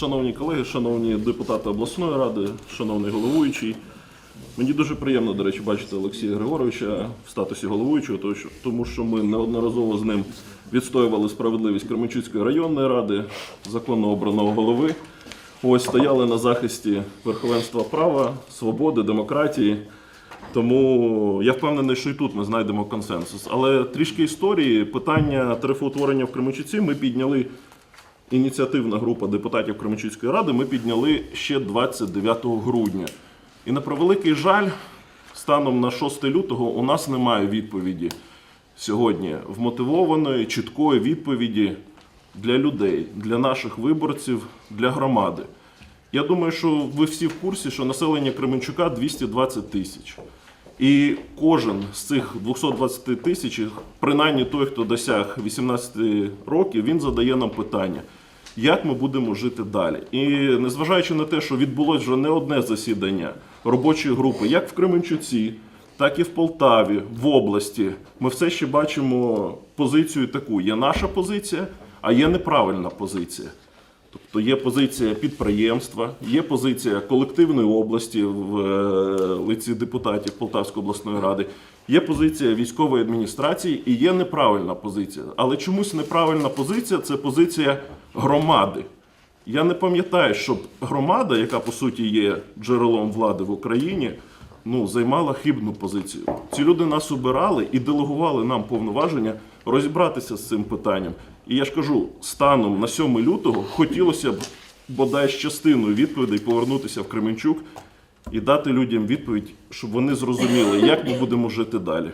Шановні колеги, шановні депутати обласної ради, шановний головуючий. Мені дуже приємно, до речі, бачити Олексія Григоровича в статусі головуючого, тому що- ми неодноразово з ним відстоювали справедливість Кременчуцької районної ради, законно обраного голови. Ось стояли на захисті верховенства права, свободи, демократії. Тому я впевнений, що і тут ми знайдемо консенсус. Але трішки історії, питання тарифоутворення в Кременчуці ми підняли ініціативна група депутатів Кременчуцької ради ми підняли ще 29 грудня. І на превеликий жаль, станом на 6 лютого у нас немає відповіді сьогодні вмотивованої, чіткої відповіді для людей, для наших виборців, для громади. Я думаю, що ви всі в курсі, що населення Кременчука 220 тисяч. І кожен з цих 220 тисяч, принаймні той, хто досяг 18 років, він задає нам питання, як ми будемо жити далі. І незважаючи на те, що відбулось вже не одне засідання робочої групи, як в Кременчуці, так і в Полтаві, в області, ми все ще бачимо позицію таку: є наша позиція, а є неправильна позиція. Тобто є позиція підприємства, є позиція колективної області в е, лиці депутатів Полтавської обласної ради, є позиція військової адміністрації і є неправильна позиція. Але чомусь неправильна позиція це позиція громади. Я не пам'ятаю, щоб громада, яка по суті є джерелом влади в Україні, ну, займала хибну позицію. Ці люди нас обирали і делегували нам повноваження розібратися з цим питанням. І я ж кажу, станом на 7 лютого хотілося б бодай з частиною відповідей повернутися в Кременчук і дати людям відповідь, щоб вони зрозуміли, як ми будемо жити далі.